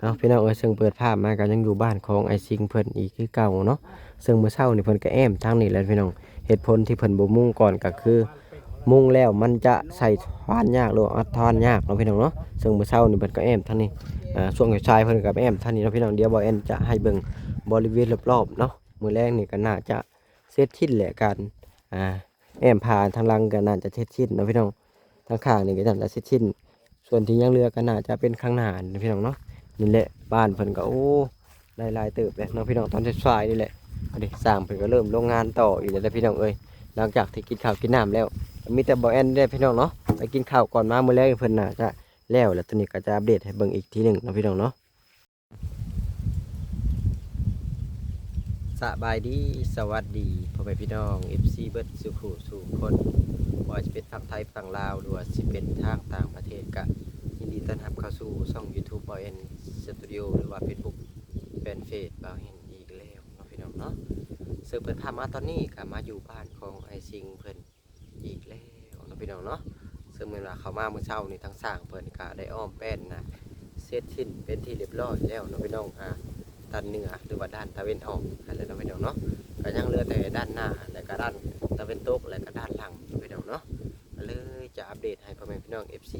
เอาพี่น้องเอ้ยซึ่งเปิดภาพมาก็ยังอยู่บ้านของไอซิงเพิ่นอีกคือเก่าเนาะซึ่งเมื่อเช้านี่เพิ่นก็แอมทางนี้แหล้วพี่น้องเหตุผลที่เพิ่นบ่มุ่งก่อนก็คือ มุ่งแล้วมันจะใส่ทวานยากหรืออัดทอนยากเนาะพี่น้องเนาะซึ่งเมื่อเช้านี่เพิ่นก็แอมทางนี้อ่าช่วงชายเพิ่นก็แอมทางนี้เนาะพี่น้องเดี๋ยวบ่แอนจะให้เบิ่งบริเวณรอบๆเนาะมื้อแรกนี่ก็น่าจะเสร็จสิ้นแหละการอ่าแอมผ่านทางลังก็น่าจะเสร็จสิ้นเนาะพี่น้องทางข้างนี่ก็น่าจะเสร็จสิ้นส่วนที่ยังเหลือก็น่าจะเป็นข้างหน้านะพี่น้องเนาะ นี่แหละบ้านเพิ่นก็โอ้หลายเติบเลยเนาะพี่น้องตอนสายๆนี่แหละอันนี้สร้างเพิ่นก็เริ่มโรงงานต่ออีกแล้วพี่น้องเอ้ยหลังจากที่กินข้าวกินน้ำแล้วมีแต่บ่แอนได้พี่น้องเนาะไปกินข้าวก่อนมามื้อแรกเพิ่นน่ะจะแล้วแล้วตัวนี้ก็จะอัปเดตให้เบิ่งอีกทีหนึ่งเนาะพี่น้องเนาะสบายดีสวัสดีพ่อแม่พี่น้อง FC เบิร์ดสุขุสู่คนบ่ว่าจะเป็นฝั่งไทยฝั่งลาวหรือว่าสิเป็นทางต่างประเทศก็ยิน ดีต้อนรับเข้าสู่ช่อง YouTube บ่แอนสตูดิโอหรือว่า Facebook แฟนเพจบ่าวเห็นอีกแล้วเนาะพี่น้องเนาะซึ่งเปิดภาพมาตอนนี้ก็มาอยู่บ้านของไอซิงเพิ่นอีกแล้วเนาะพี่น้องเนาะซึ่งเมื่อวลาเขามาเมื่อเช้านี่ทั้งสร้างเพิ่นก็ได้อ้อมแป้นนะเสร็จสิ้นเป็นที่เรียบร้อยแล้วเนาะพี่น้องอ่าด้านเหนือหรือว่าด้านตะเวนออกอะไรเนาะพี่น้องเนาะก็ยังเหลือแต่ด้านหน้าและก็ด้านตะเวนตกและก็ด้านหลังเนาะพี่น้องเนาะเลยจะอัปเดตให้พ่อแม่พี่น้อง FC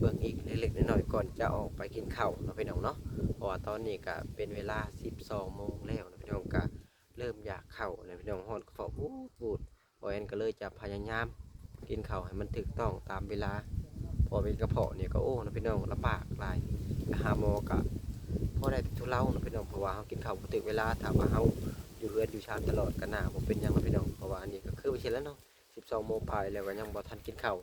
เบิ่งอีกเล็กๆน้อยๆก่อนจะออกไปกินข้าวเนาะพี่น้องเนาะเพราะว่าตอนนี้ก็เป็นเวลา 12โมงแล้วนะพี่น้องก็เริ่มอยากเข้าแล้วพี่น้องฮอนกระเพาะพูดพูดบ่แอนก็เลยจะพยายามกินข้าวให้มันถูกต้องตามเวลา พอเป็นกระเพาะเนี่ยก็โอ้นะพี่น้องลำบากหลายไปหาหมอกะพอได้ทุเลานะพี่น้องเพราะว่าเขากินข้าวบ่ถึงเวลาถ้าว่าเขาอยู่เรือนอยู่ชานตลอดก็น่าบ่เป็นหยังนะพี่น้องเพราะว่าอันนี้ก็คือไปเช่นแล้วเนาะ12โมงปลายแล้วก็ยังบ่ทันกินข้าว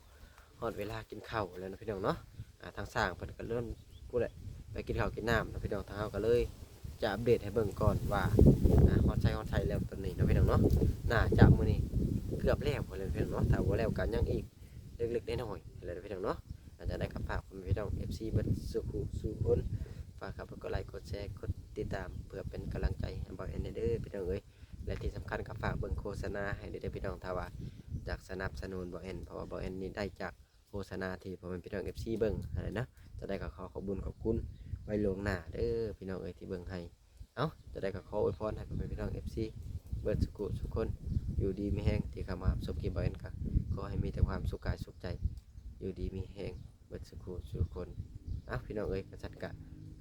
ฮอดเวลากินข้าวแล้วนะพี่น้องเนาะอ่าทางสร้างเพิ่นก็เริ่มพูดแหละไปกินข้าวกินน้ำนะพี่น้องทางเฮาก็เลย จะอัปเดตให้เบิ่งก่อนว่าอ่าฮอดใช้ฮอดใช้แล้วตอนนี้นะพี่น้องเนาะน่าจะมื้อนี้เกือบแล้วพอเลยพี่น้องเนาะแต่ว่าแล้วกันยังอีกเล็กๆน้อยๆอะไรพี่น้องเนาะอาจจะได้กับฝากคุณพี่น้อง FC เบัดสุขุสุคนฝากครับกดไลค์กดแชร์กดติดตามเพื่อเป็นกำลังใจให้บ่าวแอนเดอร์พี่น้องเอ้ยและที่สำคัญกับฝากเบิ่งโฆษณาให้เด้พี่น้องถ้าว่าจากสนับสนุนบ่าวแอนเพราะว่าบ่าวแอนนี่ได้จาก ษณาที่พ่อแม่พี่น้อง FC เบิ่งอะไรนะจะได้ก็ขอขอบุญขอบคุณไว้ลวงหน้าเด้อพี่น้องเอ้ยที่เบิ่งให้เอ้าจะได้ก็ขออวยพรให้พ่อแม่พี่น้อง FC เบิดสุขุสุคนอยู่ดีมีแห้งที่เข้ามาสบกีบอยนค่ะขอให้มีแต่ความสุขกายสุขใจ อยู่ดีมีแห้งเบิดสุขสุขคนอะพี่น้องเอ้ยกษัตริย์กะ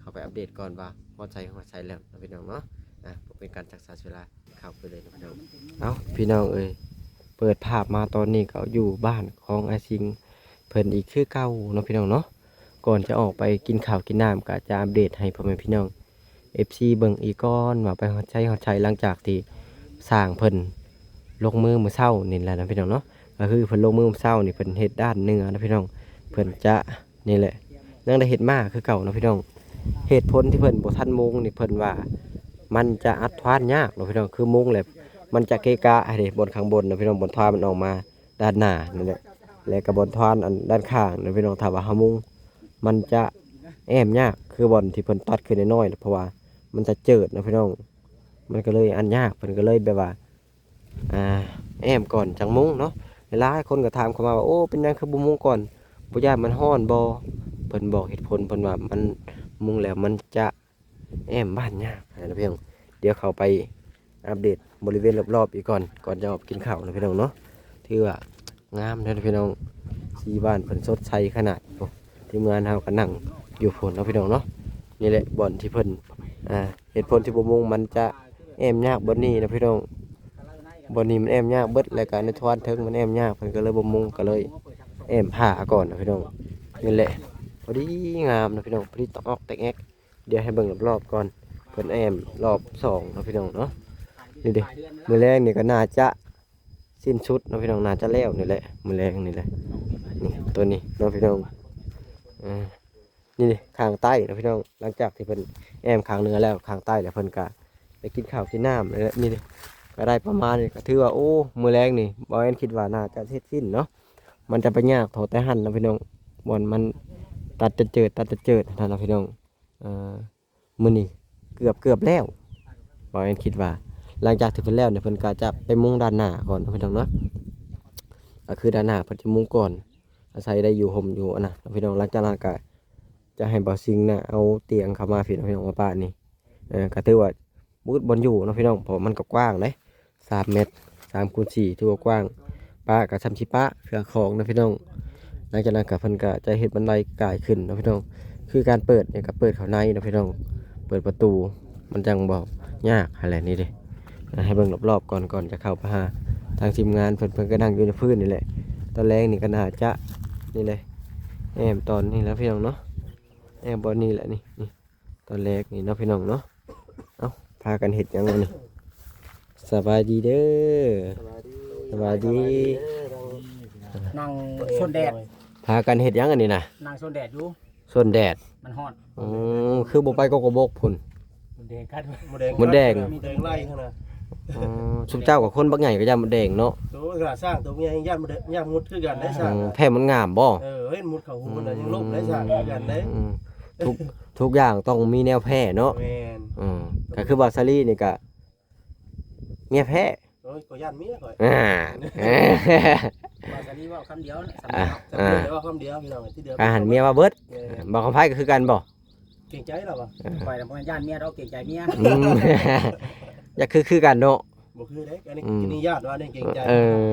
เข้าไปอัปเดตก่อนว่าพอใจหัวใจแล้วพี่น้องเนาะอะเป็นการจักษาเวลาเข้าไปเลยนะพี่น้องเอ้าพี่น้องเอ้ยเปิดภาพมาตอนนี้ก็อยู่บ้านของไอซิง เพิ่นอีกคือเก่าเนาะพี่น้องเนาะก่อนจะออกไปกินข้าวกินน้ำก็จะอัปเดตให้พ่อแม่พี่น้อง FC เบิ่งอีกก้อนว่าไปหัวใจหัวใจหลังจากที่สร้างเพิ่นลงมือมือเศร้านี่แหละนะพี่น้องเนาะก็คือเพิ่นลงมือมือเศร้านี่เพิ่นเฮ็ดด้านเนื้อนะพี่น้องเพิ่นจะนี่แหละยังได้เฮ็ดมากคือเก่านะพี่น้องเหตุผลที่เพิ่นบ่ทันมุงนี่เพิ่นว่า มันจะอัดทวานยากเนาะพี่น้องคือมุงแหละมันจะเกะกะไอ้เด้บนข้างบนนะพี่น้องบนทวานมันออกมาด้านหน้านั่นแหละ แล้วก็บอนทวนอันด้านข้างนะพี่น้องถ้าว่าเฮามุงมันจะแอมยากคือบนที่เพิ่นตัดขึ้นน้อยๆเพราะว่ามันจะเจิดนะพี่น้อง มันก็เลยอันยากเพิ่นก็เลยแบบว่าอ่าแอมก่อนจังมุ้งเนาะหลาคนก็ถามเข้ามาว่าโอ้เป็นยังคือบ่มุ้งก่อนบ่ย่านมันฮ้อนบ่เพิ่นบอกเหตุผลเพิ่นว่ามันมุงแล้วมันจะแอมบ้านยากนะพี่น้องเดี๋ยวเขาไปอัปเดตบริเวณรอบๆอีกก่อนก่อนจะออกกินข้าวนะพี่น้องเนาะถือว่า งามนะพี่น้องสีบ้านเพิ่นสดใสขนาดทีมงานเฮาก็นั่งอยู่พุ่นเนาะพี่น้องเนาะนี่แหละบ่อนที่เพิ่นอ่าเหตุผลที่บ่มุ้งมันจะแอมยากบนนี้นะพี่น้องบนนี้มันแอมยากเบิดรายการในทวารเทิงมันแอมยากเพิ่นก็เลยบ่มุงก็เลยแอมผ้าก่อนนะพี่น้องนี่แหละพอดีงามนะพี่น้องพอดีตอกออกแตกแอกเดี๋ยวให้เบิ่งรอบๆก่อนเพิ่นแอมรอบสองนะพี่น้องเนาะนี่เด้มื้อแรกนี่ก็น่าจะ สิ้นชุดนะพี่น้องน่าจะแล้วนี่แหละมือแรกนี่แหละนี่ตัวนี้เนาะพี่น้องอ่านี่นี่ข้างใต้นะพี่น้องหลังจากที่เพิ่นแอมข้างเหนือแล้วข้างใต้แล้วเพิ่นก็ไปกินข้าวกินน้ำนี่แหละนี่ก็ได้ประมาณนี้ก็ถือว่าโอ้มือแรงนี่บอยคิดว่าน่าจะเสร็จสิ้นเนาะมันจะไปยากโถแต่หันนะพี่น้องบอนมันตัดจะเจิดตัดจะเจิดท่านนะพี่น้องเอ่อมือนี่เกือบเกือบแล้วบอยคิดว่า หลังจากที่เพิ่นแล้วเนี่ยเพิ่นก็จะไปมุงด้านหน้าก่อนนะพี่น้องเนาะก็คือด้านหน้าเพิ่นจะมุงก่อน อาศัยได้อยู่ห่มอยู่อันนะพี่น้องหลังจากนั้นก็จะให้บ่าซิงนะเอาเตียงเข้ามาพี่น้องพี่น้องมาป้านี่เออก็ถือว่ามุดบนอยู่นะพี่น้องเพราะมันก็กว้างเด้3เมตร3คูณ4ถือว่ากว้างป้าก็ทำชิป้าเครื่องของนะพี่น้องหลังจากนั้นก็เพิ่นก็จะเฮ็ดบันไดกายขึ้นนะพี่น้องคือการเปิดเนี่ยก็เปิดเข้าในนะพี่น้องเปิดประตูมันจังบ่ยากอะไรนี่เด้ ให้เบิ่งรอบๆก่อนก่อนจะเข้าไปหาทางทีมงานเพิ่นเพิ่นก็นั่งอยู่ในพื้นนี่แหละ ตอนแรกนี่ก็น่าจะนี่เลยแอมตอนนี้แล้วพี่น้องเนาะแอมบอลนี่แหละนี่นี่ตอนแรกนี่เนาะพี่น้องเนาะเอาพากันเห็ดหยังวะนี่สบายดีเด้อสบายดีนั่งชนแดดพากันเห็ดหยังอันนี้นะนั่งชนแดดอยู่ส่วนแดดมันฮ้อนอือคือบ่ไปก็กบกพุ่นมันแดงกัดหมดแดงหมดแดงมีแดงไล่ข้างหน้า อ๋อสุมเจ้ากับคนบักใหญ่ก็ยามมันแดงเนาะตัวขนาดสร้างตัวเมียยังย่านหมดแดงย่านมุดคือกันได้สอืร้างมแพ้มันงามบ่เออเห็นมุดเขาหูมันน่ะยังลบได้สร้างคือกันได้อืมทุกทุกอย่างต้องมีแนวแพ้เนาะแม่นอืมก็คือบาซารี่นี่ก็เมียแพ้โอ้ยก็ย่านเมียข่อยอ่าว่าจะนี่ว่าคำเดียวนะสำอ่าเนาะจำเป็นแต่ว่าคำเดียวพี่น้องที่เดียวอาหารเมียมาเบิดแม่นบอกคำไพ่ก็คือกันบ่เก่งใจเราปะปล่อยแต่พย่านเมียเราเก่งใจเมีย อืม อยากคือคือกันเนาะบ่คือเด้อันนี้อืมอันนี้ญาติว่านี่เก่งใจเออ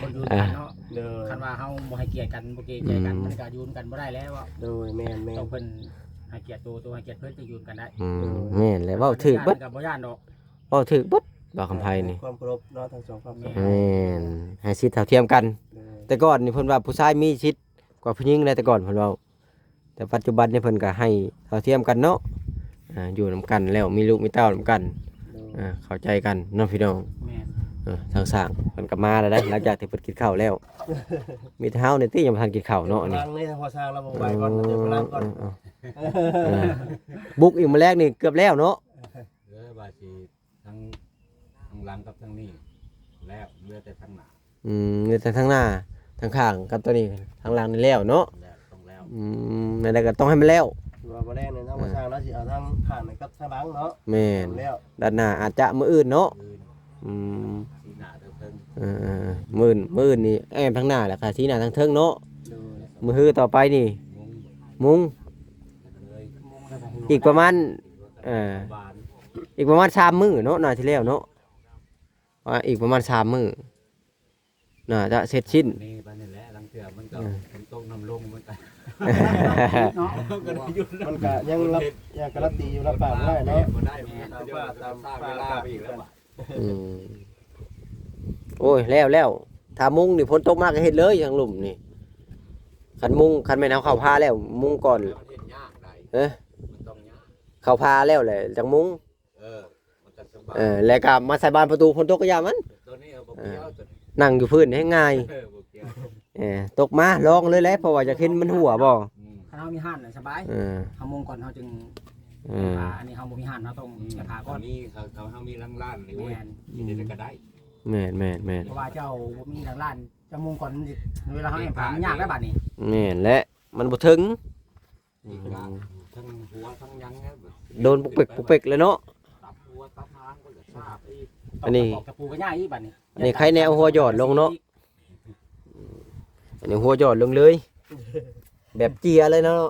คนอยู่กันเนาะเด้อคันว่าเฮาบ่ให้เกียรติกันบ่เกรงใจกันมันก็อยู่กันบ่ได้แล้วอะโดยแม่นแม่ต้อนงเพิ่นให้เกียรติตัวตัวให้เกียรติเพิ่นจะอยู่กันได้อืมแม่นเลยเว้าถึกเบิดกับบ่ย่านดอกเว้าถึกเบิดบอกคำไพ่นี่ความเคารพเนาะทั้งสองความแม่แม่นให้สิทธิ์เท่าเทียมกันเด้อแต่ก่อนนี่เพิ่นว่าผู้ชายมีสิทธิ์กว่าผู้หญิงเลยแต่ก่อนเพิ่นเว้าแต่ปัจจุบันนี่เพิ่นก็ให้เท่าเทียมกันเนาะ อ่าอยู่นํกันแล้วมีลูกมีเต้านํกันเด้ออ่าเข้าใจกันเนาะพี่น้องแม่นเออทางสร้างมันก็มาแล้วได้หลังจากที่เพิ่นกินข้าวแล้ว มีแต่เฮานี่ติยังบ่ทันกินข้าวเนาะอันนี่ล้างนี่พอสร้างเราบ่ไหวก่อนเดี๋ยวไปล้างก่อนบุกอีกมาแรกนี่เกือบแล้วเนาะเหลือบาสีทั้งทั้งหลังกับทั้งนี้แล้วเหลือแต่ทั้งหน้าอืมเหลือแต่ทางหน้าทางข้างกับตัวนี้ทางหลังนี่แล้วเนาะแล้วต้องแล้วอืมนั่นแหละก็ต้องให้มันแล้ว ว่าบ่แรกเนี่ยทั้งพอสร้างแล้วสิเอาทั้งข้างกับทางหลังเนาะแม่นแล้วด้านหน้าอาจจะมื้ออื่นเนาะคืนอืมสีหน้าเทิงเออๆมื้ออื่นมื้ออื่นนี่แอมทางหน้าแหละค่ะที่หน้าทางเทิงเนาะโดยมื้อฮือต่อไปนี่ๆมุ้งมุงเลยอีกประมาณเอ่อบานอีกประมาณ3มื้อเนาะน่าที่แล้วเนาะว่าอีกประมาณ3มื้อน่าจะเสร็จสิ้นนี่บ้านนี่แหละหลังเถื่อมันก็อืมฝนตกน้ำลงมันก็ เนาะมันก็ยังรับยังการันตีอยู่รับปากบ่ได้เนาะบ่ได้แม่ตามว่าตามสร้างเวลาไปอีกแล้วบ่อืมโอ้ยแล้วแล้วถ้ามุ้งนี่ฝนตกมากก็เฮ็ดเลยทางหลุมนี่คันมุ้งคันแม่นเอาเข้าพาแล้ว มุ้งก่อนเห็นยากได้เอ้ยมันต้องยากเข้าพาแล้วแหละจังมุ้งเออมันจะสบายเออแล้วก็มาใส่บานประตูฝนตกก็ยามันตัวนี้เอาบ่เกี่ยวนั่งอยู่พื้นให้ง่ายเออบ่เกี่ยว เออตกมาลองเลยแหละเพราะว่าจะเห็นมันหัวบ่อืมคันเฮามีห้านน่ะสบายเออเฮามงก่อนเฮาจึงเออพาอันนี้เฮาบ่มีห้านเฮาต้องอืมจะพาตก่ออนนนี้เขาเขาเฮามีล้านๆเลยเว้ยแม่นกินได้ก็ได้แม่นแม่นแม่นเพราะว่าเจ้าบ่มีทางร้านจะมงก่อนมันสิเวลาเฮาแอบพามันยากแล้วบัดนี้แม่นและมันบ่ถึงอีกละทั้งหัวทั้งหยังเนี่ยแบบโดนปุกเปกปุกเปกเลยเนาะตับหัวตับหางก็จะทราบอีกอันนี้ตอกตะปูก็ยากอีกบัดนี้อันนี้ใครแนวหัวหยอดลงเนาะ อันนี้หัวหยอดลงเลย แบบเจียเลยเนาะ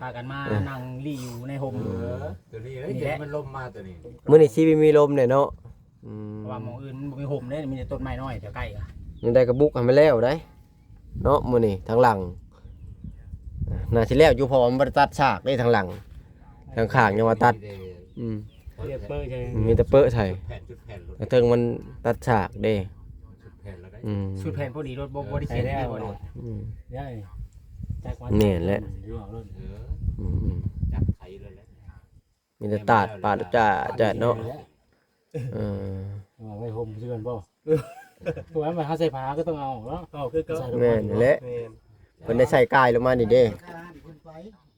พากันมานั่งรี่อยู่ในโฮมเออตัวนี้เอ้ยเดี๋ยวมันลมมาตัวนี้มื้อนี้ชีวิมีลมเนี่ยเนาะอืมเพราะว่าหมองอื่นบ่มีโฮมเด้มีแต่ต้นไม้น้อยแถวใกล้อะยังได้กระบุกให้มันแล้วได้ เนาะมื้อนี้ทางหลังอ่าน่าสิแล้วอยู่พอมันบ่ได้ตัดฉากได้ทางหลัง ทางข้างยังว่าตัด อืมเรียบเปิ้ลใช่มีแต่เปื้อใส่แผ่นจุดแผ่นรถทางเทิงมันตัดฉากเด้ อืมชุดแผ่นพอดีรถบ่บ่ได้เขียนได้บ่ได้อืม ได้แจ็คว่าแน่นแหละ อยู่เอารถเอออืมอืมจับไข่เลยแหละมีแต่ตัดปาดจ้าจ้าเนาะเออว่าไว้โฮมซื่อกันบ่ตัวนั้นมาหาใส่ผ้าก็ต้องเอาเนาะก็คือก็แม่นนั่นแหละแม่นเพิ่นได้ใส่กายลงมานี่เด้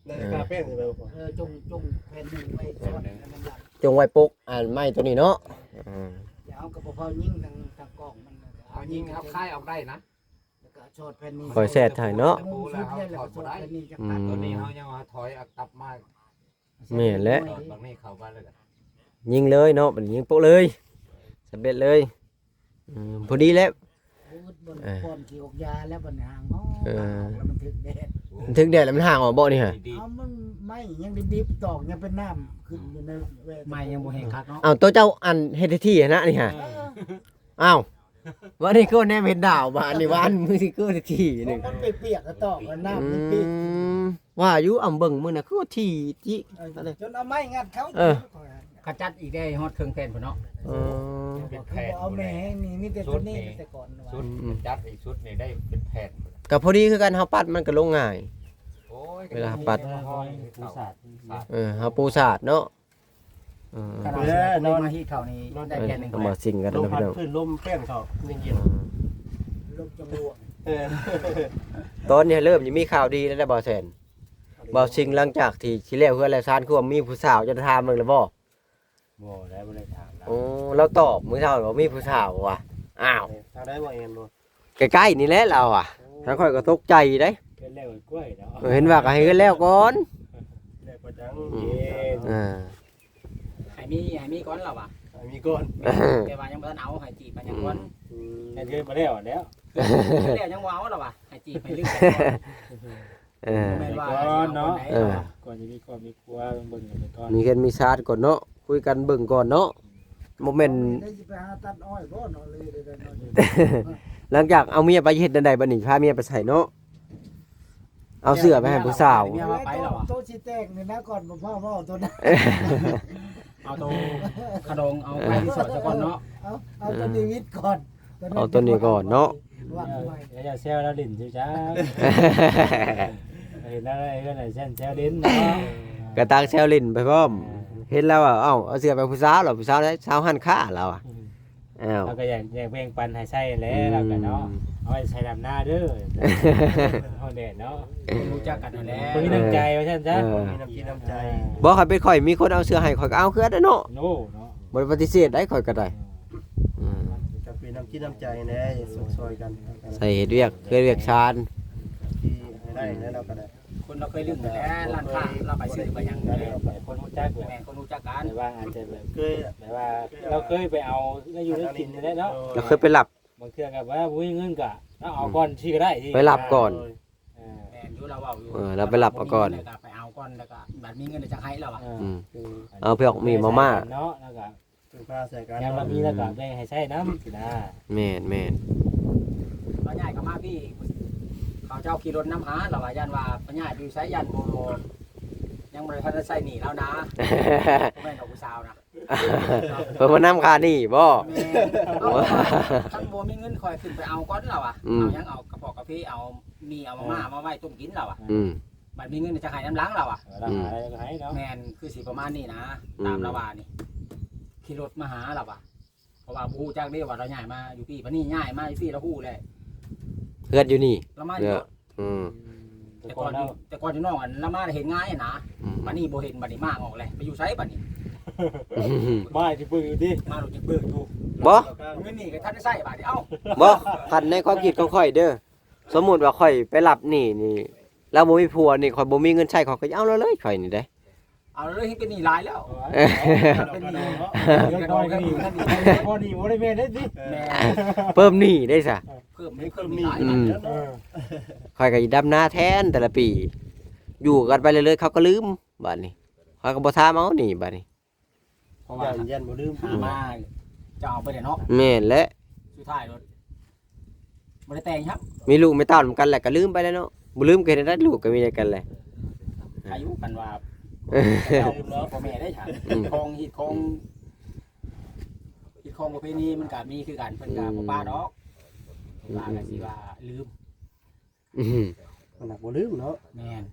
ได้กาแป้งใช่ไหมพ่อเออจงจงแผ่นหนึ่งไว้สอนกันมันหลับจงไว้ปลุกอ่านไม้ตัวนี้เนาะอืมอย่าเอากระเพาะยิ่งทางทางกล่องมัน เอายิงเอาค่ายออกได้นะ แล้วก็ชอดแผ่นนี้คอยแซ่ถ่ายเนาะ มุงชุดเนี่ยแล้วก็ชอดแผ่นนี้จะตัดตัวนี้เขายังเอาถอยเอากลับมาแม่นแหละตอนบางนี้เข้าบ้านแล้วกันยิงเลยเนาะบัดนี้ยิงโป๊ะเลยสำเร็จเลยอืมพอดีแล้วอึดบนเออปอนขี้ออกยาแล้วบนหางอ๋อเออ แล้วมันถึกแดดถึงแดดแล้วมันห่างออกบ่นี่ฮะดีเอามันไม่ยังดิบๆตอกยังเป็นน้ำขึ้นอยู่ในเวทไม่ยังบ่เห็นคักเนาะ อ้าวตัวเจ้าอันเฮ็ดที่นะนี่ฮะเอออ้าว วันนี้ก็แน่เป็นดาวบานนี่วันมือสิก็ที่หนึงมันเปียกๆก็ตอกแล้วอืน้ำมันเปียกมว่าอยู่อำเบิ่งมื้อน่ะคือว่าที่ที่เออจนเอาไม้งัดเขาเออขจัดอีกได้ฮอดเครื่องแผ่นพุ่นเนาะเออบอกเขาบอกเอาแม่ให้นี่มีแต่ตัวนี้แต่ก่อนว่าชุดมันจัดอีกชุดนี่ได้เป็นแผ่นก็พอดีคือกันเฮาปัดมันก็ลงง่ายโอ้ยเวลาปัดห้อยผู้ศาสตร์เออเฮาปูสาดเนาะ เออขนาดนอน มาที่เขานี่ได้แค่หนึงเอามาสิ่งกันลนะมพัพี่ดน้อง พื้นลมแป้งเขาเย็นลมจังหวะๆเออตอนนี้เริ่มจะมีข่าวดีแล้วได้บ่แซนบ่สิ่งหลังจากที่ที่แล้วเฮือนแล้วซานคือว่ามีผู้สาวจะถามมึงแล้วบ่บ่ได้บ่ได้ถามแล้วโอ้เราตอบมื้อเช้าว่ามีผู้สาวว่ะอ้าวทางได้บ่เอ็นบ่ใกล้ๆนี่แหละเราอะถ้าค่อยก็ตกใจเด้เป็นแล้วกล้วยเนาะเออเห็นว่าก็ให้กันแล้วก่อน แล้วก็จังอืมเย็นอ่าให้ มีให้มีก่อนแล้วว่ะมีก้อนแต่ว่ายังบ่ทันเอาให้จีบมันยังก่อนอืมให้เกินมาแล้วแล้วแล้วยังบ่เอาแล้วว่ะให้จีบให้ลืมเออแม่นว่าก่อนเนาะเออก่อนจะมีครอบมีครัวเบิ่งกันไปก่อนมีกันมีชาติก่อนเนาะคุยกันเบิ่งก่อนเนาะบ่แม่นได้สิไปหาตัดอ้อยบ่เนาะเลยได้เนาะหลังจากเอาเมียไปเฮ็ดจังไดบัดนี้พาเมียไปใส่เนาะเอาเสื้อไปให้ผู้สาวเมียว่าไปแล้วอะโตะสิแตกนี่นะก่อนบ่พ่อเว้าตัวนั้น เอาตัวขนมเอาไปที่สอดซะก่อนเนาะเอาเอาตัวนี้วิทย์ก่อนเอาตัวนี้ก่อนเนาะวางไว้เดี๋ยวจะแซวแล้วดิ่นจ้าเห็นอะไรก็ไหนแซนแซวดิ่นเนาะกระตากแซวลินไปพร้อมเห็นแล้วว่าเอ้าเอาเสื้อไปผู้สาวเหรอผู้สาวได้สาวหันค่าแล้วอะอ้าวเราก็อยากอยากแบ่งปันให้ใส่แล้วเราก็เนาะ เอาไปใส่ดำหน้าเด้อเฮาแดดเนาะรู้จักกันแล้วคนมีน้ำใจว่าซั่นจ้ะมีน้ำกินน้ำใจบ่ข่อยเป็นข่อยมีคนเอาเสื้อให้ข่อยก็เอาคือได้เนาะโน่เนาะบ่ได้ปฏิเสธได้ข่อยก็ได้อืมจะเป็นน้ำกินน้ำใจแน่สุขซอยกันใส่เฮ็ดเวียกเคยเวียกชาญที่ให้ได้แล้วเราก็ได้คนเราเคยลืมไปแล้วร้านค้าเราไปซื้อไปยังคนรู้จักแม่คนรู้จักกันแต่ว่าอาจจะแบบเคยแต่ว่าเราเคยไปเอาแล้วอยู่ในกินได้เนาะเราเคยไปหลับ บางเทื่อกับว่าบุ้ยเงินกะเราเอาก่อนที่ก็ได้ที่ไปหลับก่อนแม่นอยู่เราเอาอยู่เออเราไปหลับเอาก่อน แล้วก็ไปเอาก่อนแล้วก็บัดมีเงินเดี๋ยวจะให้เราอะอืมคือเอาเผือกมีมาม่าเนาะแล้วก็ถึงพาใส่กันยามเรามีแล้วก็แบ่งให้ใช้น้ำสินะแม่นแม่นเราใหญ่ก็มาพี่เขาเจ้าขี่รถน้ำหาเราว่ายันว่าปัญญาอยู่ใช้ยันโบยังบ่ได้ทันได้ใส่หนีแล้วนะบ่แม่นของผู้สาวนะ เพิ่นมานำค่านี่บ่แม่าคันบ่มีเงินคอยขึ้นไปเอาก่อนเราอะอืม เอายังเอากระเพาะกาแฟเอามีเอามาม่ามาไว้ต้มกินเราอะอืม บัดมีเงินจะให้น้ำล้างเราอะอืมแมนคือสีประมาณนี้นะอืม ตามละวานี่ขี่รถมาหาเราอะเพราะว่าผู้จ้างได้ว่าเราใหญ่มาอยู่พี่ปะนี่ใหญ่มาอยู่พี่เราผู้เลยเพื่อนอยู่นี่ เรามาอยู่เนี่ย อืมแต่ก่อนอยู่แต่ก่อนอยู่นอกอันเรามาเห็นง่ายนะอืม บัดนี้โบเห็นบัดนี้มากออกเลยไปอยู่ไซบัดนี้ บ้าที่ปืนอยู่ดิมาหลุดจิเบิกอยู่บ่เงินนี่ก็ท่านได้ใส่บัดนี้เอ้าบ่คันในความคิดของข่อยเด้อสมมุติว่าข่อยไปรับหนี่นี่แล้วบ่มีผัวนี่ข่อยบ่มีเงินใช้ข่อยก็เอาแล้วเลยข่อยนี่เด้เอาเลยให้เป็นหนี้หลายแล้วเป็นนี่เนาะเงินน้อยก็ดีพอดีบ่ได้แม่ได้ดิแม่เพิ่มหนี้ได้ซะเพิ่มให้เพิ่มหนี้หลายอืมเออข่อยก็สิดำนาแทนแต่ละปี อยู่กันไปเรื่อยๆเขาก็ลืมบัดนี้ข่อยก็บ่ถามเอานี่บัดนี้ เพราะว่ายันยันบ่ลืมหามาจะเอาไปเดี๋ยวเนาะแม่นแหละสุดท้ายรถบ่ได้แต่งครับมีลูกไม่เต้านำกันแหละก็ลืมไปแล้วเนาะบ่ลืมก็เฮ็ดได้ลูกก็มีแต่กันแหละ อายุกันว่าเออเราเนาะพ่อแม่ได้ฉันอืมคงฮิตคงฮิตคงประเพณีมันก็มีคือกันเพิ่นก็บ่ป้าดอกป้าก็สิว่าลืมอืมมันหนักบ่ลืมเนาะแม่น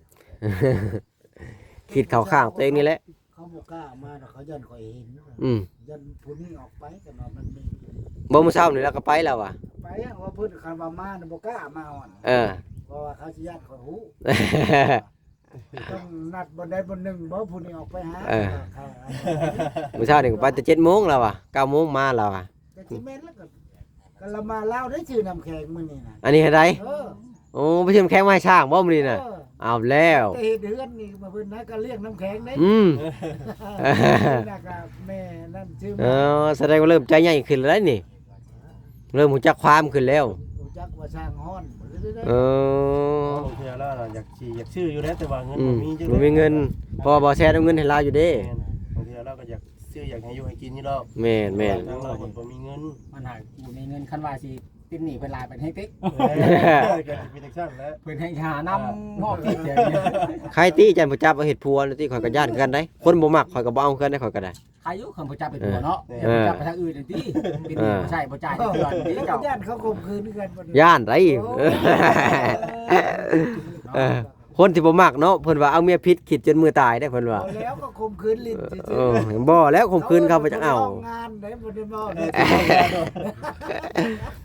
คิดเข้าข้างตัวเองนี่แหละ เขาบ่กล้ามาดอกเขายันข่อยเห็นอืมยันผู้นี้ออกไปกันว่ามันมีบ่มื้อเช้านี่แล้วก็ไปแล้วว่ะไปอะว่าเพิ่นคันว่ามาน่ะบ่กล้ามาอ่อนเออ เพราะว่าเขาสิยันข่อยฮู้ต้องนัดบ่ได้บ่หนึ่งบ่ผู้นี้ออกไปหาเออ เขามื้อเช้านี่ก็ไปแต่7โมงแล้วว่ะ9โมงมาแล้วว่ะแต่ที่แม่นแล้วก็ก็ละมาเล่าได้ชื่อน้ำแข็งมื้อนี้น่ะอันนี้ให้ได้เออ โอ้ไปเชื่อมแข้งไม้ช่างบ่มื้อนี้น่ะเออเอาแล้ว แต่เฮ็ดเฮือนนี่มาเพิ่นนะก็เรียกน้ำแข็งได้อืมน่ะก็แม่นั่นชื่อเออแสดงว่าเริ่มใจใหญ่ขึ้นแล้วนี่ เริ่มรู้จักความขึ้นแล้ว รู้จักว่าสร้างฮ้อนบ่ได้ได้เออบางเทื่อแล้วเราอยากสิอยากชื่ออยู่แล้วแต่ว่าเงินอืบ่มมีจังบ่มีเงินพอบ่แซ่เอาเงินให้ลาวอยู่เด้แม่นบางเทื่อเราก็อยากซื้ออยากให้อยู่ให้กินอยู่แล้วแม่นแม่น ทางเราก็บ่มีเงินมันหาอยู่ในเงินคันว่าสิ ตินหนีเป็นลายเป็นแห้งติ๊กเก็สิเป็นจังซั่นแล้วเป็นแห้หานำมอบติ๊กเดี๋ยวนี้ใครตีจันบ่จับเอาเห็ดพัวแล้วติข่อยกับญาติกันได้คนบ่มักข่อยกับบ่เอาคือกันได้ข่อยก็ได้ใครอยู่คำบ่จับเป็นตัวเนาะผู้จับไปทางอื่นติติดหนี้บ่ใช่ผู้จ่ายเดือนนี้แล้วก็เจ้าย่านเขาข่มขืนกันญาติไรเออ คนที่บ่มักเนาะเพิ่นว่าเอาเมียพิษคิดจนมือตายได้เพิ่นว่าเอาแล้วก็ข่มขืนลิ้นเออบ่แล้วข่มขืนเขาไปจังเอา งานได้บ่ได้บ่ได้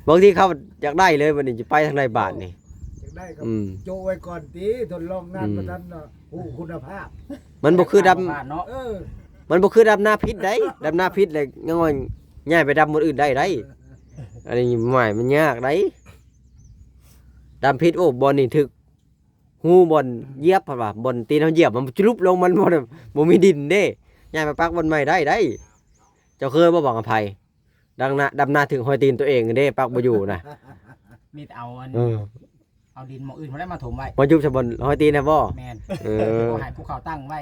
บางทีเขาอยากได้เลยวันนี้จะไปทางใดบาทนี่จังได้ก็อืม โจไว้ก่อนติทดลองงานอืมบ่ทันเนาะผู้คุณภาพ มันบ่คือดำบ้านเนาะเออมันบ่คือดำหน้าพิษได้ดำหน้าพิษเลยยังว่าย้ายไปดำหมดอื่นได้ได้อันนี้หมายมันยากได้ดำพิษโอ้บอลนี่ถึก หูบอลเหยียบพุ่นว่าบอลตีนเฮาเหยียบมันจุลุบลงมันบ่ได้บ่มีดินเด้ย้ายไปปักบอลใหม่ได้ได้ เจ้าเคยบ่บอกอภัยดังหน้าดำหน้าถึงหอยตีนตัวเองเด้ปักบ่อยู่นะมีแต่เอาอันเออเอาดินหมองอื่นมาได้มาถมไว้มายุบชะบนหอยตีนนะบ่แม่นเออ เอาให้ภูเขาตั้งไว้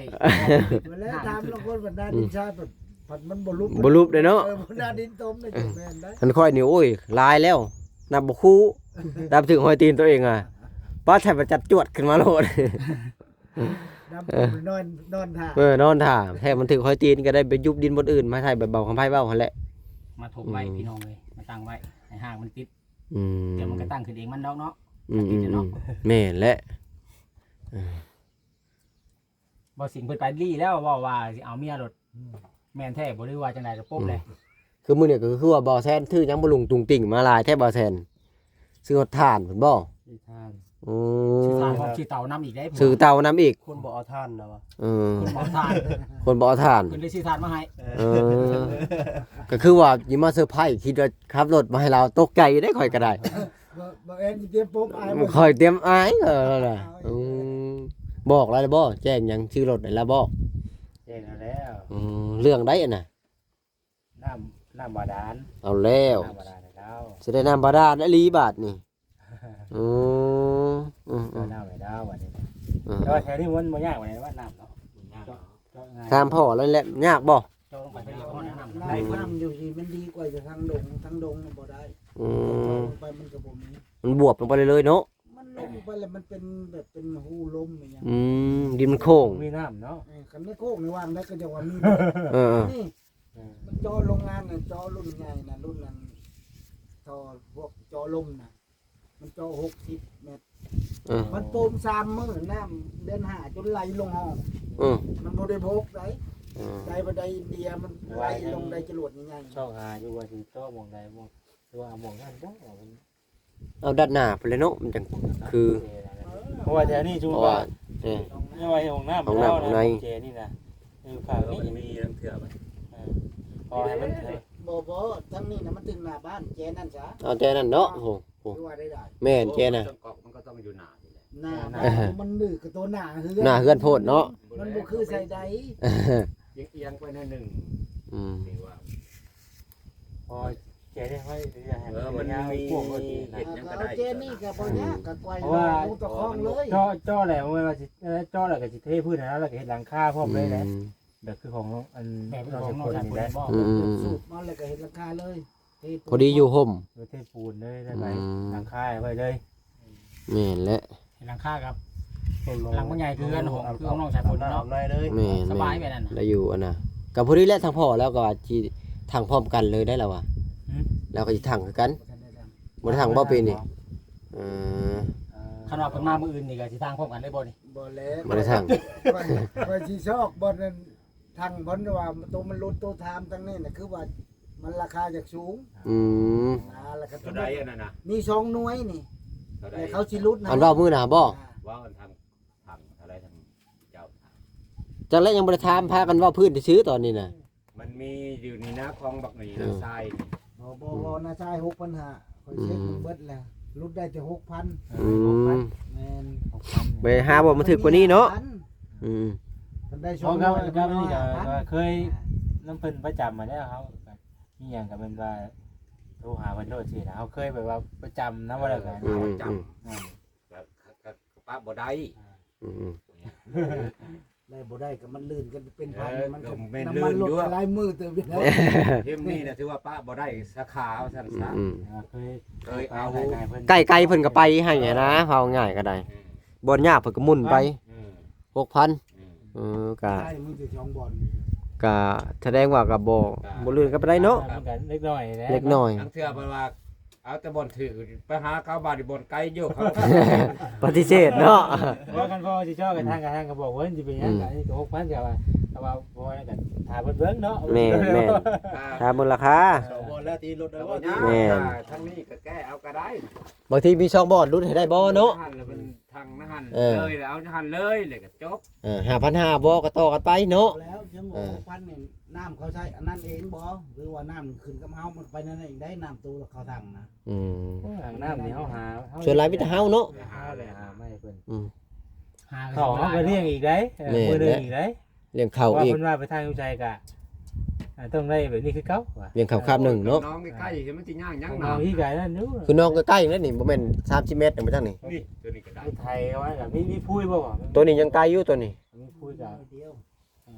มาแล้วถามลางคนว่าหน้าดินชาติแบบผัดมันบ่ลุบบ่รูปเลยเนาะ ออหน้าดินต้มได้จังแม่นได้ มันค่อยนี่โอ้ยลายแล้วนับบ่คู่นับถึงหอยตีนตัวเองอะ ป้าแทบจะจัดจวดขึ้นมาโลด ดำนอนนอนท่าเออนอนถ่าแทบมันถึงหอยตีนก็ได้ไปยุบดินบนอื่นมาใส่แบบเบาคำไพ่เบาหั่นแหละ มาถมไว้พี่น้องเลยมาตั้งไว้ให้ห่างมันติดอืมเดี๋ยวมันก็ตั้งขึ้นเองมันดอกเนาะ อืมอืมอืมแม่นแหละบ่สิงเพิ่นไปรี่แล้วว่าว่าสิเอาเมียรถแม่นแท้บ่ได้ว่าจังได๋ก็ปุ๊บเลยคือมื้อนี้ก็คือว่าบ่อแซนถือหยังบ่ลุงตุงติ่งมาลายแท้บ่อแซนซื้อฮอดถ่านเพิ่นบ่ ที่ทานอืสิมทานพร้อมสิเตานํอีกได้ซื้อเตาน้ำอีกคนบ่เอาท่านนะวะเออ คุณหมอทานคนบ่เอาถ่านเพิ่นได้สิทานมาให้เออ ก็คือว่ายิมาเซอร์ไพรส์คิดว่าขับรถมาให้เราตกใจได้ค่อยก็ได้ บ่บ่เอ็นสิเตรียมปุ๊บอายบ่ค่อยเตรียมอายเออนั่นแหละอืมบอกแล้วบ่แจ้งหยังชื่อรถได้แล้วบ่เจ๊งแล้วอืมเรื่องได้อะน่ะ น้ำน้ำบาดาลเอาแล้ว น้ำบาดาลแล้วสิได้น้ำบาดาลและลีบาทนี่ อืมอืมอืมน้ำไม่ได้วันนี้อืมแต่ว่าแถวนี้มันบ่ยากวันนี้ว่าน้ำเนาะก็ง่ายตามพ่อแล้วแหละยากบ่เจ้าลงไปเพิ่นเรียกว่าแนะนำน้ำน้ำอยู่สิมันดีกว่าจะทางดงทางดงมันบ่ได้อืมลงไปมันก็บ่มีมันบวบลงไปเลยเลยเนาะมันลงไปแล้วมันเป็นแบบเป็นหูลมอย่างเงี้ยอืมดินมันโค้งมีน้ำเนาะเออคันไม่โคกนี่วางได้ก็จะว่ามีเออนี่มันจอโรงงานน่ะจอรุ่นใหญ่น่ะรุ่นนั้นจอพวกจอลมน่ะ มันจอ60เมตรเออมันโปมสามมื้อน้ำเดือนห้าจนไหลลงห้องเออมันบ่ได้พกได้เออได้บ่ได้อินเดียมันไหลลงได้จรวดใหญ่ๆช่องหาอยู่ว่าสิโตมองใดมองตัวมองนั่นบ่เอาด้านหน้าไปเลยเนาะมันจังคือเพราะว่าแถวนี้จุเพมราะว่าว่าเออ ไม่ว่าห้องน้ำห้องน้ำข้างใน เจนี่นะอยู่ข้างเออนี้มันมีทั้งเถื่อมันพอให้มันบ่บ่ทั้งนี้น่ะมันถึงหน้าบ้านแกนั่นซะเอาแจนั่นเนาะโอ้โห โอ้คือว่าได้ได้แม่นแจน่ะต้องเกาะมันก็ต้องอยู่หนาอยู่แหละหน้าเออมันดื้อกับตัวหน้าเฮือนหน้าเฮือนโพดเนาะ มันบ่คือใส่ใดเอียงๆไปหนิดหนึ่งอืมนี่ว่าพอเจนี่ให้ให้เออมันมีพวกก็ดีเห็นะดยังก็เอาได้เจนี่กับบ่ยากกับไกวเพราะว่า ลงตะคองเลยจ่อจ่อแหละว่าสิจ่อแหละก็สิเทพื้นนะแล้วก็เฮ็ดหลังคาพร้อมเลยแหละแบบคือของอันแบบเราของจะน้คองนชายนี่พุ่แหละนบ่อืมอืมอืสูมบมาแล้วก็เห็นราคาเลยเทปูน พอดีอยู่ห่มเทปูนเลยได้ไหมอืม หลังคาไว้เลยแม่นและเห็นหลังคาครับ หลังมันใหญ่คือเรือนของคือของน้องชายพุ่นเนาะได้เลยแม่นสแม่บายนไปนั่นน่ะ แล้วอยู่อันน่ะกับพอดีแหละทางพ่อแล้วก็ว่าสิทางพร้อมกันเลยได้แล้วว่ะหืม แล้วก็สิทางคือกันบ่ได้ทางบ่เป็นนี่เออคันว่าเพิ่นมามื้ออื่นนี่ก็สิทางพร้อมกันได้บ่นี่บ่แล้วบ่ได้ทางว่าว่าสิชอกบ่นั่นทางบ่นว่าตัวมันลดตัวทามทั้งนี้น่ะคือว่า มันราคาจากสูงอืมอ่าแล้วก็เท่าใดอันนั้นนะมีสองหน่วยนี่เท่าใดแต่เขาสิรุดอันว่ามื้อหน้าบ่ว่ากันทางทางอะไรทางเจ้าทางจังแล้วยังบ่ได้ถามพากันเว่าพื้นซื้อตอนนี้น่ะมันมีอยู่นี่นะคลองบักหนีนะทรายนี่บ่บ่บ่น่าใช่6,500ข่อยเช็คมันเบิดแล้วรุดได้แต่6,000อืมแม่นไปหาบ่มาถึกกว่านี้เนาะอืมมันได้สเพองราะหก็น่วยก็มันนี่น้อยก็5,000เคยน้ำเพิ่นประจำมาแล้วเขา มีอย่างกับมันว่าโทรรหาเพิ่นโดดสินะเฮาเคยแบบว่าประจำนะว่าแล้วกันอืมจอืมอืมำก็ก็ก็ป้าบ่ได้อืมอืมได้บ่ได้ก็มันลื่นกันเป็นพันเออมันก็ก็แม่นน้ำมันลื่ลนดอยู่ไปหลายมือเติมไปแล้วเทมนี่นะถือว่าป้าบ่ได้สาขาเอาซั่นซะอืมอ่าเคยเคยเอาไปไกลๆเพิ่นไก่ไก่เพิ่นก็ไปให้อะนะเฮาง่ายก็ได้บ่ยากเพิ่นก็หมุนไปอืม6,000อืม เออก็ใช่มือจะช่องบอล ก็แสดงว่าก็บ่บ่ลื่นก็บ่ได้เนาะ มันก็เล็กน้อยนะเล็กน้อย ทั้งเทื่อเพิ่นว่าเอาแต่บ่อนถือไปหาเขาบาดนี่บ่อนไกลอยู่เขา ปฏิเสธเนาะ ว่ากันพ่อสิชอบกันทางกันทางก็บอกว่าสิเป็นหยังกันนี่ก็6,000ก็ว่าแต่ว่าบ่ว่ากันถามเพิ่นเบิ่งเนาะแม่นแม่นถ้ามูลค่า สองบอลแล้วตีรถได้แต่ว่าว่าแม่น ทั้งนี้ก็แก้เอาก็ได้บางทีมีช่องบอดรุดให้ได้บ่เนาะ หันแล้วมัน ทางนะหันเออ เลยแล้วเอาหันเลยเลยก็จบเออ5,500บ่ก็ต่อกันไปเนาะ แล้วเชียงโง่พันเนี่ยน้ำเขาใช้อันนั้นเองบ่หรือว่าน้ำขึ้นกับเฮามันไปนั่นเองได้น้ำตัวแล้วเขาทางนะอืมอ่างน้ำนี่เฮาหาเฮาส่วนหลายมีแต่เฮาเนาะ หาเลยหาไม่เพิ่นอืม หาเขาเฮาก็เลี้ยงอีกได้เออแม่นมือหนึงและอีกได้เลี้ยงข้าวว่าอีก เพิ่นว่าไปทางอุใจกะ อ่าต้องได้แบบนี้คือเก่าว่ะเลี้ยงข้าวคาบหนึ่งเนาะน้องใกล้ๆเห็นมันสิย่างยังของหนาเราที่ไกลนั่นนู้นคือน้องก็ใกล้ๆนั่นนี่บ่แม่น30เมตรจังไปจังนี่นี่ตัวนี้ก็ได้ที่ไทยว่าแบบมีมีพุ้ยบ่วะตัวนี้ยังไกลอยู่ตัวนี้มีพุ้ยกับเดียว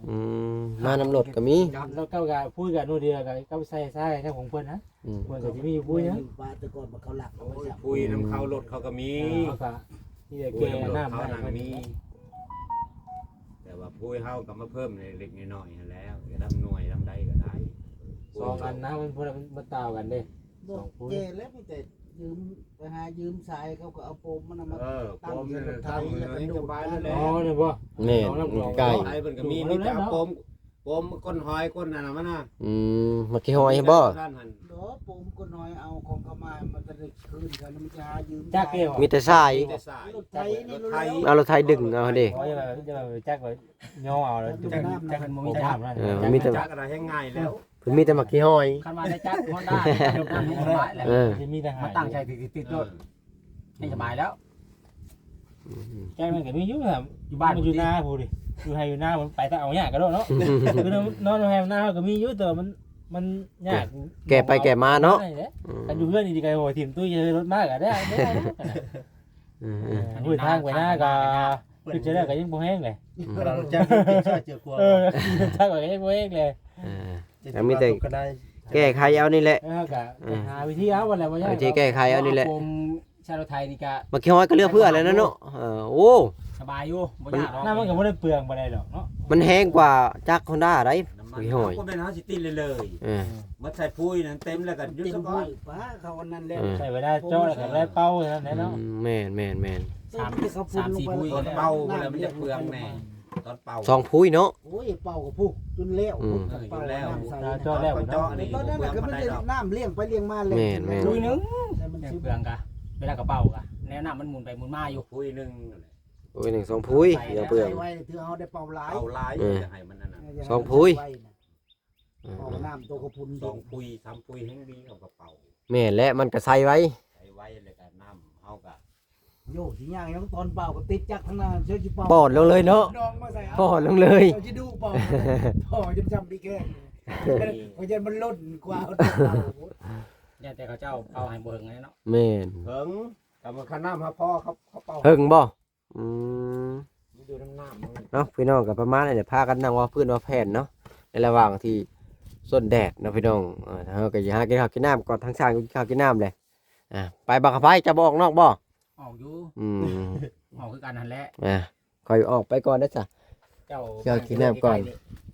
อืมมานำรถก็มีเราเก้ากับพุ้ยกับนู่นเดียวกับเก้าใส่ใส่แค่ของเพิ่นนะอืมเพิ่นก็สิมีอยู่พุ้ยนะปลาตะกอนมาเขาหลักเอาโอ้ไว้ยจับคุยน้ำเข้ารถเขาก็มีเขาก็นี่แหละคุเกยยน้ำรถน้ำเขามานั่งให้มี แต่ว่าพูยเฮาก็มาเพิ่มในเล็กน้อยๆนั่นแล้วจะดำหน่วยดำใดก็ได้ สองอันนะมันพวกมันต่าวกันเด้บอกเจแล้วมีแต่ยืมไปหายืมสายเขาก็เอาโปมมันเอามาเออพร้อมนั่นน่ะตั้งเลยสบายแล้วแหละอ๋อเนี่ยบ่แม่นใกล้ไอ้เพิ่นก็มีมีแต่เอาปมปมก้นหอยก้นนั่นน่ะมันน่ะอืมมากี่หอยบ่ ด้านหันเดี๋ยวโปมก็น้อยเอาของเขามามันจะได้คืนกันมันจะหายืมจักเกี่ยวมีแต่ทราย มีแต่สาย รถไทยนี่รถไทยเอารถไทยดึงเอาเด้ เขาจะแบบจะแบบจักแบบย่อเอาแล้วจุ่มจักน้ำจักมันบ่มีน้ำนั่นเออ มีแต่ จักอะไรให้ง่ายแล้วเพิ่นมีแต่มากี่หอย คันมาได้จัดฮอนด้าจบน้ำให้สบายแหละเออจะมีทหารมาตั้งใจติดติดรถให้สบายแล้วแกมันก็มีอยู่ครับอยู่บ้านมันอยู่หน้าผู้ดิอยู่ให้อยู่หน้ามันไปแต่เอายากก็ได้เนาะคือนอนให้หน้าก็มีอยู่แต่มันมันยากแก่ไปแก่มาเนาะได้แหละอืมกันอยู่เพื่อนดีๆกันโหทีมตู้เยอะรถมากก็ได้ได้อืมพูดทางไปหน้าก็คือจะได้ก็ยังบ่แห้งเลยเราจะช่วยเจือกลัวเออทางก็ยังบ่แห้งเลยเออ แล้วมีแต่แก้ไขเอานี่แหละแล้วก็หาวิธีเอาวันแล้วบ่ยากวิธีแก้ไขเอานี่แหละกรมชาติไทยนี่ก็มากี่หอยก็เลือกเพื่ออะไรนะเนาะเออโอ้ สบายอยู่บ่ยากหรอกน้ามันก็บ่ได้เปลืองบ่ได้หรอกเนาะมันแห้งกว่าจักรฮอนด้าได้น้ำมันกี่หอยก็เป็นเฮาสิติเลยเลยเออ มาใส่พุยนั่นเต็มแล้วก็ยุดเต็มซะก่พูอนดป้าเขาอันนั้นแล้วเออใส่ไว้ได้เจาะแล้วก็ได้เป้าเท่านั้นแหละเนาะอืมแม่นแม่นแม่น สามเขาสามสี่ปุ้ยตอนเป่าเวลามันจะเปลืองแน่ ตอนเป่าสองพุ้ยเนาะ โอ้ยเป่ากับผู้จนแล้วอืมเป่าน้ำใส่เจาะแล้วก็เนาะเจาะนี่ตอนนั้นเปลืน่ะองก็มัไม่นได้ได้ดอกน้ำเลี้ยงไปเลี้ยงมาเลยแม่นแม่นปุ้ยหนึงแต่มันแค่ชิบเปลืองกะเวลากระเป๋ากะแนวหน้ามันหมุนไปหมุนมาอยู่พุยหนึงนั่นแหละโอ้ยหนึ่งสองพุ้ยอย่าเปลืองไว้ถือเอาได้เป่าหลายเอาหลายเออจะให้มันนั่นน่ะสองพุ้ยไว้น่ะอืมเป่าน้ำตัวกระพุนสองพุยสามพุยแห้งดีเอากระเป๋าแม่นและมันก็ใส่ไว้ใส่ไว้แล้วก็น้ำเฮาก็ โยสิย่างยังตอนเป่าก็ติดจักรข้างหน้าเชื่อจิเป่าปอดลงเลยเนาะดองมาใส่ปอดลงเลยเจ้าจะดูเป่าพ่อจะจำปีแก่เพราะฉะนั้นมันล่นกว่าเอาตัวเป่าย่าแต่เขาเจ้าเอาให้บ่เฮิงไงเนาะแม่นเพิ่งกำมาคันน้ำฮะพ่อเขาเขาเป่าเฮิงบ่อืมดูน้ำน้ำมันเนาะพี่น้องกับประมาณนี้เดี๋ยวพากันนั่งว่าพื้นว่าแผ่นเนาะในระหว่างที่ส้นแดดเนาะพี่น้องเออเฮาก็อย่าหากินข้าวกินน้ำก่อนทั้งช่างกินข้าวกินน้ำเลยอะไปบักกะไฟจะบอกนอกบ่ ออกอยู่อืมออกคือกันนั่นแหละอะคอยออกไปก่อนนะจ๊ะ เจ้าเจ้ากินน้ำก่อน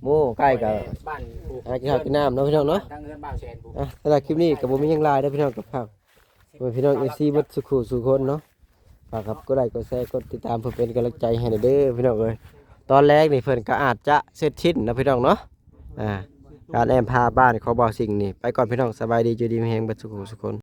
โม่ใกล้กับบ้านผู้หากินข้าวกินน้ำเนาะพี่น้องเนาะทางเงินบ้านแสนผู้อะสำหรับคลิปนี้กับผมมีหยังไลน์ได้อพี่น้องกับภาพพี่น้องเอซีบัดสุขุสุคนเนาะฝากครับกดไลค์กดแชร์กดติดตามเพื่อเป็นกำลังใจให้หน่อยเด้อพี่น้องเอ้ยตอนแรกนี่เพิ่นก็อาจจะเสร็จชิ้นนะพี่น้องเนาะอ่าการแอมพาบ้านขอบอกสิ่งนี้ไปก่อนพี่น้องสบายดีอยู่ดีมีแฮงบัดสุขุสุคน